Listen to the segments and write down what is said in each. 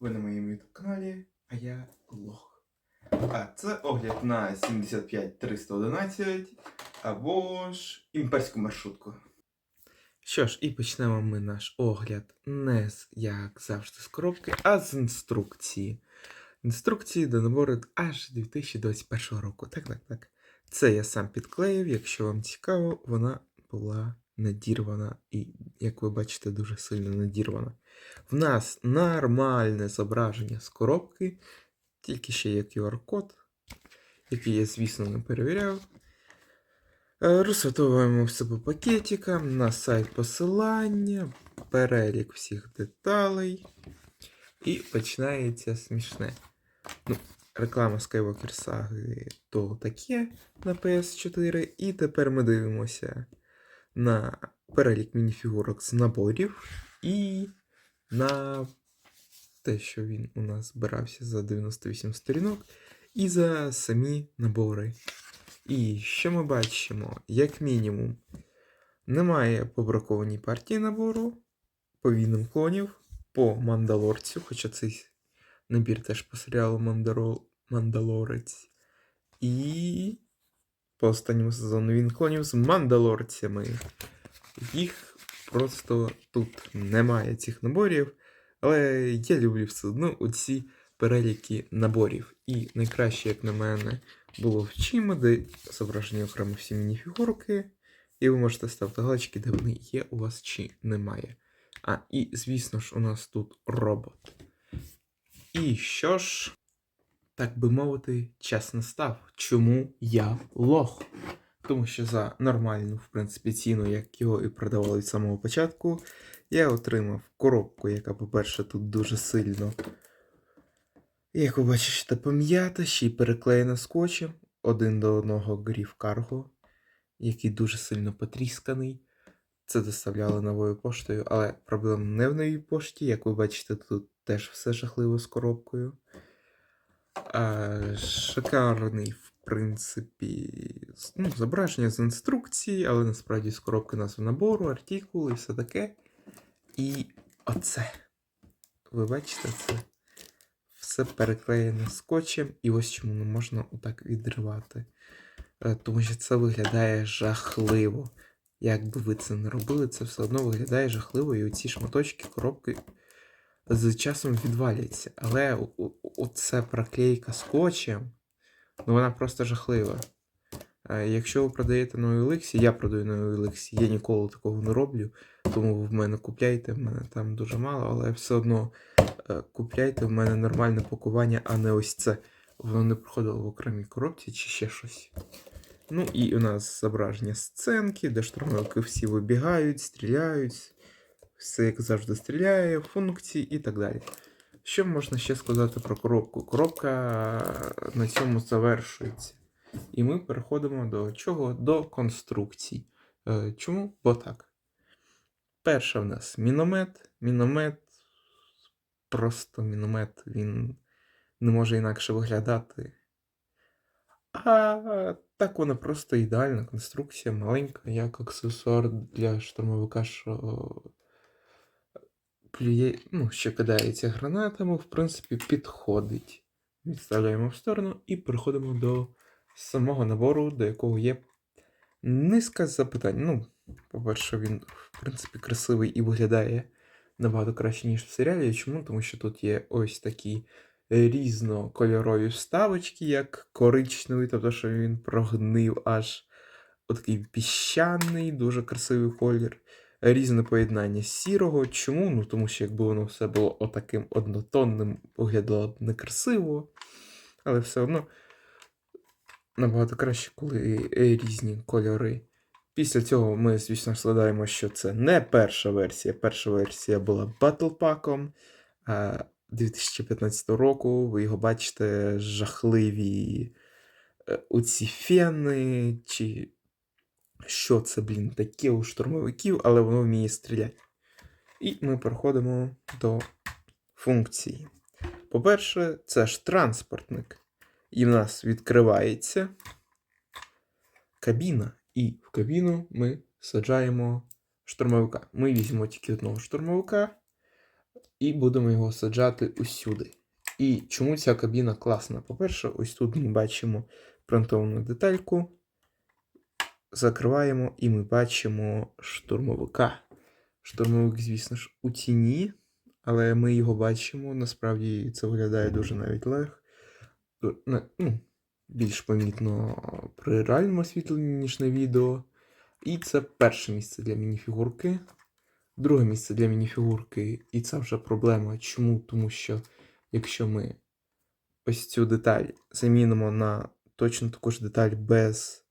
Ви на моєму YouTube каналі, а я Лох. А це огляд на 75311 або ж імперську маршрутку. Що ж, і почнемо ми наш огляд не з, як завжди, з коробки, а з інструкції. Інструкції до набору аж 2021 року. Так, так, так. Це я сам підклеїв. Якщо вам цікаво, вона була надірвана і, як ви бачите, дуже сильно надірвана. В нас нормальне зображення з коробки, тільки ще є QR-код, який я, звісно, не перевіряв. Е, Розсортовуємо все по пакетикам, на сайт посилання, перелік всіх деталей. І починається смішне. Ну, реклама Skywalker Saga то таке на PS4. І тепер ми дивимося на перелік мініфігурок з наборів і на те, що він у нас збирався за 98 сторінок, і за самі набори. І що ми бачимо? Як мінімум, немає побракованій партії набору, по війнам клонів, по Мандалорцю, хоча цей набір теж по серіалу. Мандалорець. І по останньому сезону він клонів з мандалорцями. Їх просто тут немає цих наборів. Але я люблю все одно оці переліки наборів. І найкраще, як на мене, було в Чіма, де зображені окремо всі мініфігурки. І ви можете ставити галочки, де вони є у вас чи немає. А, і, звісно ж, у нас тут робот. І що ж, так би мовити, час настав. Чому я лох? Тому що за нормальну, в принципі, ціну, як його і продавали від самого початку, я отримав коробку, яка, по-перше, тут дуже сильно, як ви бачите, пом'ята, ще й переклеєна скотчем один до одного гріф карго, який дуже сильно потрісканий. Це доставляли новою поштою, але проблема не в новій пошті. Як ви бачите, тут теж все жахливо з коробкою. Шикарний, в принципі, ну, зображення з інструкції, але насправді з коробки назви набору, артикул і все таке. І оце. Ви бачите, це все переклеєно скотчем, і ось чому не можна отак відривати. Е, Тому що це виглядає жахливо. Як би ви це не робили, це все одно виглядає жахливо, і оці шматочки коробки з часом відваляться. Але оце проклейка скотчем, ну вона просто жахлива. Е, Якщо ви продаєте на OLX, я продаю на OLX, я ніколи такого не роблю, тому ви в мене купляйте, в мене там дуже мало, але все одно е, купляйте в мене нормальне пакування, а не ось це. Воно не проходило в окремій коробці чи ще щось. Ну і у нас зображення сценки, де штурмовики всі вибігають, стріляють, все як завжди стріляє, функції і так далі. Що можна ще сказати про коробку? Коробка на цьому завершується. І ми переходимо до чого? До конструкцій. Е, Чому? Бо так. Перша в нас міномет. Міномет. Просто міномет, він не може інакше виглядати. А так вона просто ідеальна конструкція, маленька, як аксесуар для штурмовика, що плює, ну, що кидається гранатами, в принципі, підходить. Відставляємо в сторону і переходимо до самого набору, до якого є низка запитань. Ну, по-перше, він, в принципі, красивий і виглядає набагато краще, ніж в серіалі. Чому? Тому що тут є ось такі різнокольорові вставочки, як коричневий, тобто, що він прогнив аж отакий піщаний, дуже красивий колір. Різне поєднання сірого. Чому? Ну, тому що якби воно все було отаким однотонним, виглядало б некрасиво. Але все одно набагато краще, коли різні кольори. Після цього ми, звісно, складаємо, що це не перша версія. Перша версія була Pack 2015 року. Ви його бачите жахливі е, оці фени, чи що це, блін, таке у штурмовиків, але воно вміє стріляти. І ми переходимо до функції. По-перше, це ж транспортник. І в нас відкривається кабіна. І в кабіну ми саджаємо штурмовика. Ми візьмемо тільки одного штурмовика. і будемо його саджати усюди. І чому ця кабіна класна? По-перше, ось тут ми бачимо фронтовну детальку. Закриваємо, і ми бачимо штурмовика. Штурмовик, звісно ж, у тіні, але ми його бачимо. Насправді це виглядає дуже навіть лег. Ну, більш помітно при реальному освітленні, ніж на відео. І це перше місце для мініфігурки. Друге місце для мініфігурки, і це вже проблема. Чому? Тому що якщо ми ось цю деталь замінимо на точно таку ж деталь без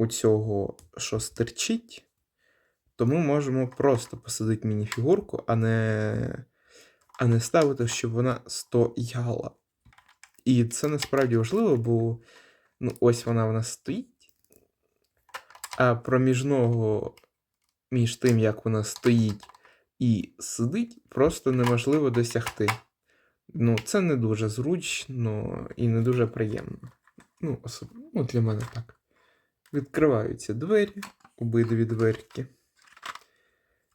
оцього, що стерчить, то ми можемо просто посадити мініфігурку, а не, а не ставити, щоб вона стояла. І це насправді важливо, бо ну, ось вона в нас стоїть. А проміжного між тим, як вона стоїть і сидить, просто неможливо досягти. Ну, це не дуже зручно і не дуже приємно. Ну, особ... ну для мене так. Відкриваються двері, обидві дверки.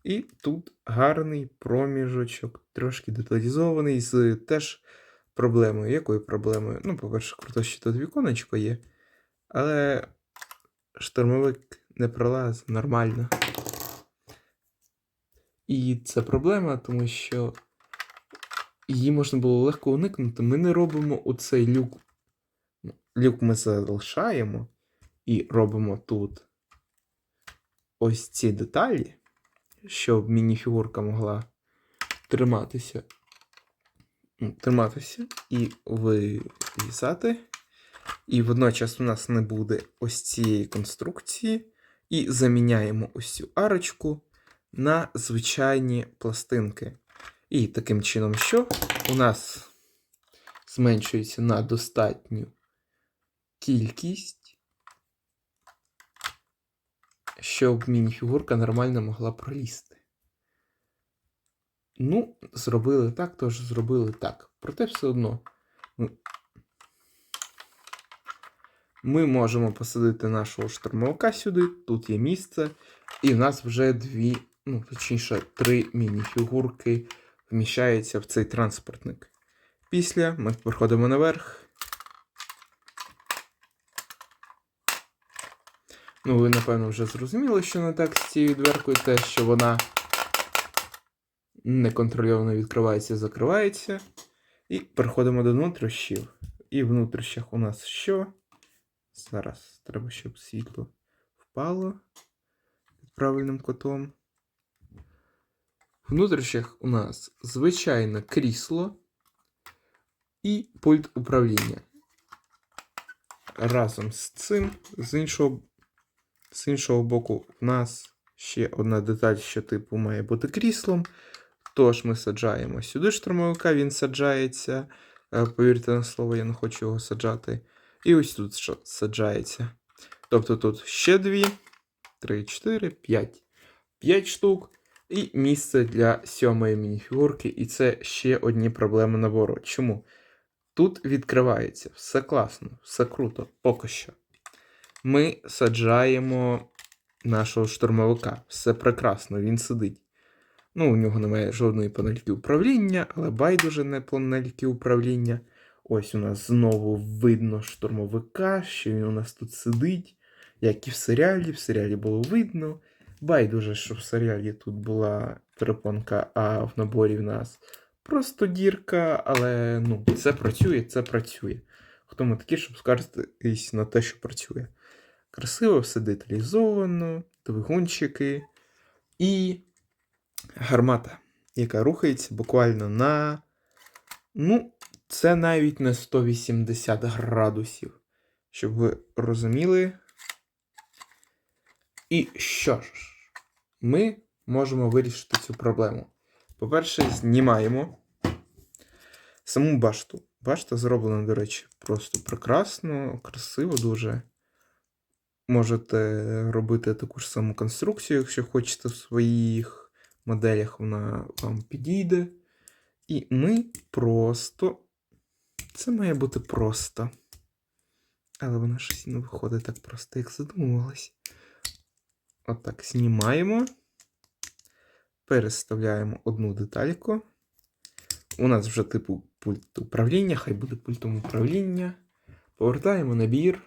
І тут гарний проміжочок, трошки деталізований, з теж проблемою. Якою проблемою? Ну, по-перше, круто, що тут віконечко є, але штурмовик не пролазить нормально. І це проблема, тому що її можна було легко уникнути. Ми не робимо оцей люк. Люк ми залишаємо і робимо тут ось ці деталі, щоб мініфігурка могла триматися. Триматися і вилізати. І водночас у нас не буде ось цієї конструкції. І заміняємо ось цю арочку на звичайні пластинки. І таким чином, що у нас зменшується на достатню кількість, щоб мініфігурка нормально могла пролізти. Ну, зробили так, тож зробили так. Проте все одно. Ми можемо посадити нашого штурмовика сюди, тут є місце, і в нас вже дві, ну, точніше, три мініфігурки вміщаються в цей транспортник. Після ми проходимо наверх. Ну, ви, напевно, вже зрозуміли, що не так з цією дверкою, те, що вона неконтрольовано відкривається, закривається. І переходимо до внутрішніх. І в внутрішніх у нас що? Зараз треба, щоб світло впало під правильним кутом. В внутрішніх у нас звичайне крісло і пульт управління. Разом з цим, з іншого, з іншого боку, в нас ще одна деталь, що типу має бути кріслом. Тож ми саджаємо сюди штурмовика, він саджається. Е, Повірте на слово, я не хочу його саджати. І ось тут що саджається. Тобто тут ще дві, три, чотири, п'ять. П'ять штук. І місце для сьомої мініфігурки. І це ще одні проблеми набору. Чому? Тут відкривається все класно, все круто, поки що. Ми саджаємо нашого штурмовика. Все прекрасно, він сидить. Ну, у нього немає жодної панельки управління, але байдуже не панельки управління. Ось у нас знову видно штурмовика, що він у нас тут сидить, як і в серіалі. В серіалі було видно. Байдуже, що в серіалі тут була перепонка, а в наборі в нас просто дірка, але ну, це працює, це працює. Хто ми такі, щоб скаржитись на те, що працює? Красиво, все деталізовано, двигунчики і гармата, яка рухається буквально на. Ну, це навіть не 180 градусів. Щоб ви розуміли. І що ж, ми можемо вирішити цю проблему. По-перше, знімаємо саму башту. Башта зроблена, до речі, просто прекрасно, красиво дуже. Можете робити таку ж саму конструкцію, якщо хочете в своїх моделях, вона вам підійде. І ми просто. Це має бути просто. Але воно щось не виходить так просто, як задумувалось. Отак знімаємо. Переставляємо одну детальку. у нас вже типу пульт управління, хай буде пультом управління. Повертаємо набір.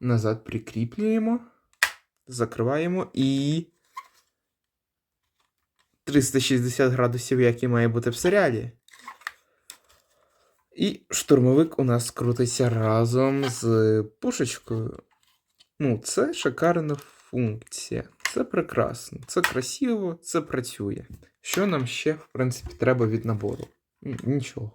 Назад прикріплюємо, закриваємо і 360 градусів, як і має бути в серіалі. І штурмовик у нас крутиться разом з пушечкою. Ну, це шикарна функція. Це прекрасно, це красиво, це працює. Що нам ще, в принципі, треба від набору? Нічого.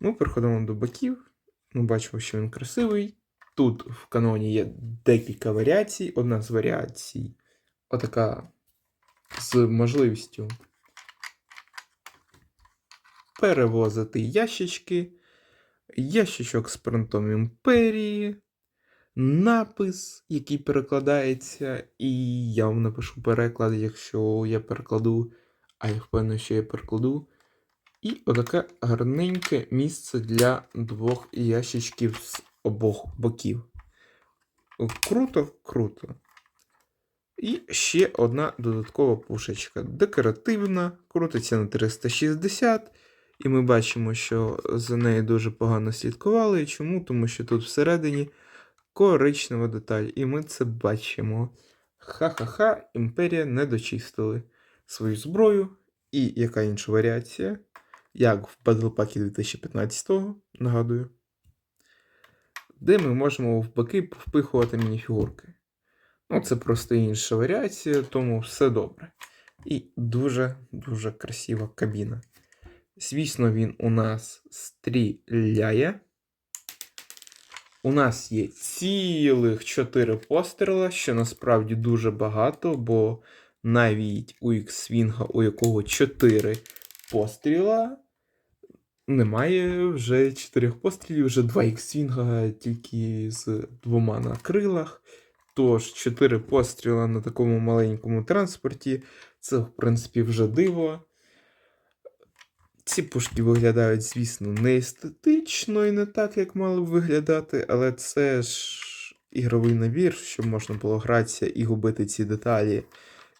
Ми переходимо до боків. Ми бачимо, що він красивий. Тут в каноні є декілька варіацій. Одна з варіацій отака з можливістю перевозити ящички, ящичок з принтом імперії, напис, який перекладається, і я вам напишу переклад, якщо я перекладу, а я впевнений, що я перекладу. І отаке гарненьке місце для двох ящичків з обох боків. Круто, круто. І ще одна додаткова пушечка. Декоративна, крутиться на 360. І ми бачимо, що за нею дуже погано слідкували. Чому? Тому що тут всередині коричнева деталь. І ми це бачимо. Ха-ха-ха, імперія не дочистили свою зброю. І яка інша варіація? Як в Battle Pack 2015-го, нагадую. Де ми можемо в боки впихувати мініфігурки. Ну, це просто інша варіація, тому все добре. І дуже-дуже красива кабіна. Звісно, він у нас стріляє. У нас є цілих 4 постріла, що насправді дуже багато, бо навіть у X-Wing, у якого 4 постріла, немає вже 4 пострілів, вже 2 X-Wing тільки з двома на крилах. Тож 4 постріла на такому маленькому транспорті це, в принципі, вже диво. Ці пушки виглядають, звісно, не естетично і не так, як мали б виглядати, але це ж ігровий набір, щоб можна було гратися і губити ці деталі,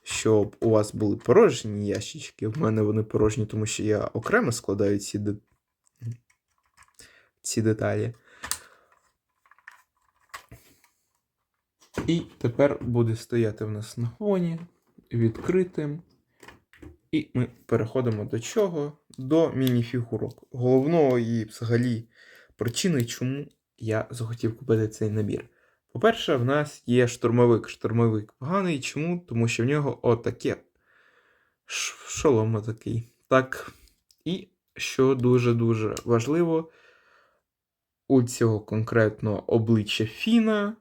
щоб у вас були порожні ящички. В мене вони порожні, тому що я окремо складаю ці, де... ці деталі. І тепер буде стояти в нас на фоні відкритим. І ми переходимо до чого? До мініфігурок. Головного і взагалі причини, чому я захотів купити цей набір. По-перше, в нас є штурмовик. Штурмовик поганий. Чому? Тому що в нього отаке шолом такий. Так. І що дуже-дуже важливо, у цього конкретного обличчя Фіна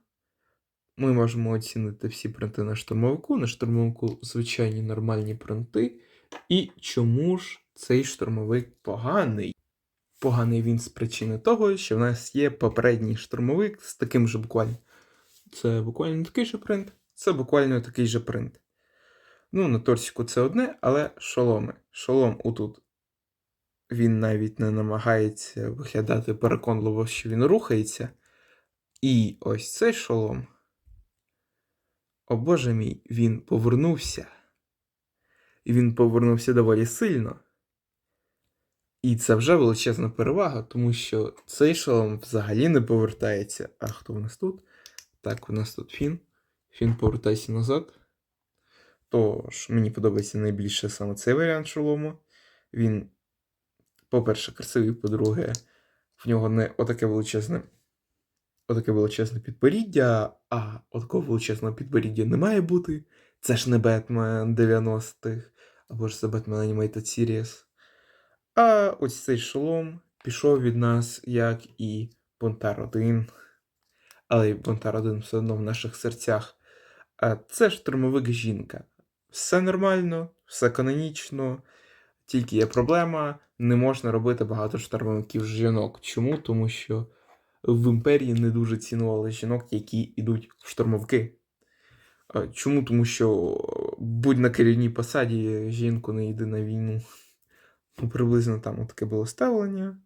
ми можемо оцінити всі принти на штурмовику. На штурмовику звичайні нормальні принти. І чому ж цей штурмовик поганий? Поганий він з причини того, що в нас є попередній штурмовик з таким же буквально. Це буквально такий же принт, це буквально такий же принт. Ну, на торсіку це одне, але шоломи. Шолом отут. Він навіть не намагається виглядати переконливо, що він рухається. І ось цей шолом. О боже мій, він повернувся. І він повернувся доволі сильно. І це вже величезна перевага, тому що цей шолом взагалі не повертається. А хто в нас тут? Так, у нас тут Фін. Фін повертайся назад. Тож, мені подобається найбільше саме цей варіант шолому. Він, по-перше, красивий, по-друге, в нього не отаке величезне. Отаке величезне підборіддя, а отакого величезного підборіддя не має бути. Це ж не Бетмен 90-х, або ж це Batman Animated Series. А ось цей шолом пішов від нас, як і Бунтар 1. Але й Бунтар 1 все одно в наших серцях. А це штурмовик жінка. Все нормально, все канонічно. Тільки є проблема, не можна робити багато штурмовиків жінок. Чому? Тому що в імперії не дуже цінували жінок, які йдуть в штурмовки. Чому? Тому що будь на керівній посаді, жінку не йди на війну. Ну, приблизно там таке було ставлення.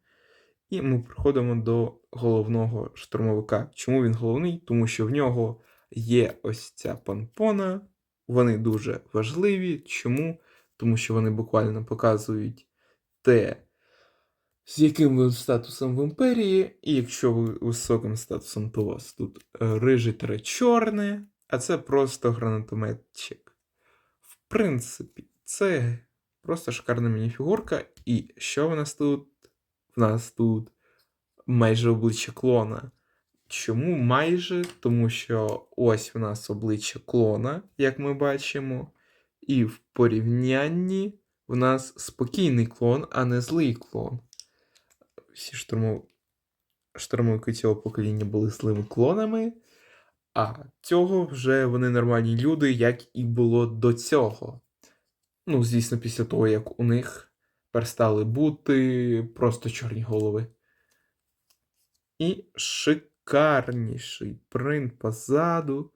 І ми приходимо до головного штурмовика. Чому він головний? Тому що в нього є ось ця панпона, Вони дуже важливі. Чому? Тому що вони буквально показують те, з яким ви статусом в імперії, і якщо ви високим статусом, то у вас тут е, рижий та чорне, а це просто гранатометчик. В принципі, це просто шикарна мініфігурка. І що в нас тут? В нас тут майже обличчя клона. Чому майже? Тому що ось в нас обличчя клона, як ми бачимо, і в порівнянні в нас спокійний клон, а не злий клон. Всі штурмов... штурмовики цього покоління були злими клонами, а цього вже вони нормальні люди, як і було до цього. Ну, звісно, після того, як у них перестали бути просто чорні голови. І шикарніший принт позаду.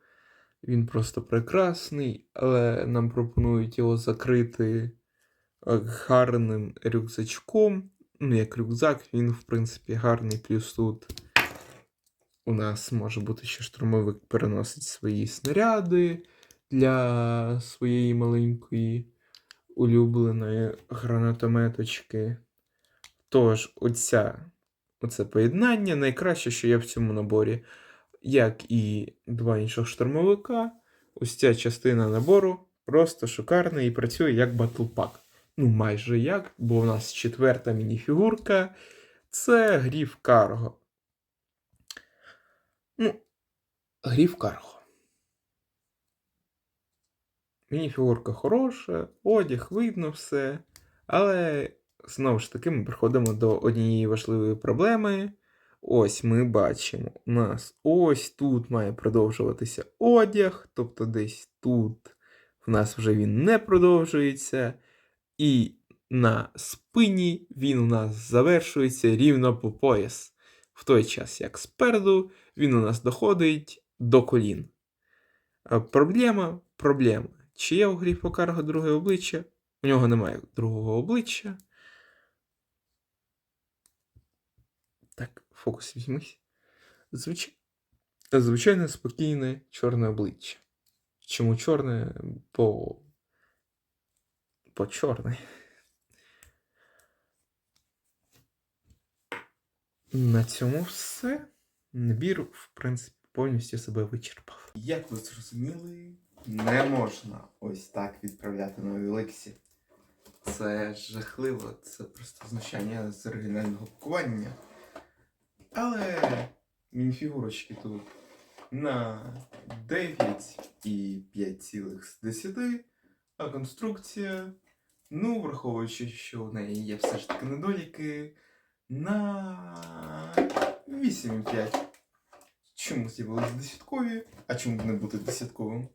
Він просто прекрасний, але нам пропонують його закрити гарним рюкзачком. Ну, як рюкзак, він, в принципі, гарний. Плюс тут у нас може бути ще штурмовик переносить свої снаряди для своєї маленької улюбленої гранатометочки. Тож, оця, оце поєднання найкраще, що є в цьому наборі. Як і два інших штурмовика, ось ця частина набору просто шикарна і працює як батлпак. Ну, майже як, бо в нас четверта мініфігурка це гріф Карго. Ну, гріф Карго. Мініфігурка хороша, одяг, видно все. Але знову ж таки ми приходимо до однієї важливої проблеми. Ось ми бачимо, у нас ось тут має продовжуватися одяг, тобто десь тут в нас вже він не продовжується. І на спині він у нас завершується рівно по пояс. В той час, як спереду, він у нас доходить до колін. Проблема проблема. Чи є у Гріфа Карго друге обличчя? У нього немає другого обличчя. Так, фокус візьмись. Звич... Звичайне спокійне чорне обличчя. Чому чорне? Бо. Бо чорне. На цьому все. Набір, в принципі, повністю себе вичерпав. Як ви зрозуміли, не можна ось так відправляти на Елексі. Це жахливо, це просто знущання з оригінального пакування. Але мініфігурочки тут на 9 і 5 з 10, а конструкція, ну, враховуючи, що у неї є все ж таки недоліки, на 8,5. Чому з'явилися десяткові, а чому б не бути десятковим?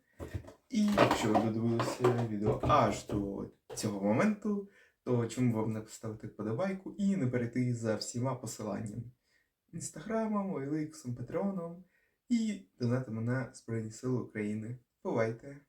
І якщо ви додивилися відео аж до цього моменту, то чому вам не поставити вподобайку і не перейти за всіма посиланнями? Інстаграмом, Оліксом, Патреоном і донатами на Збройні Сили України. Бувайте!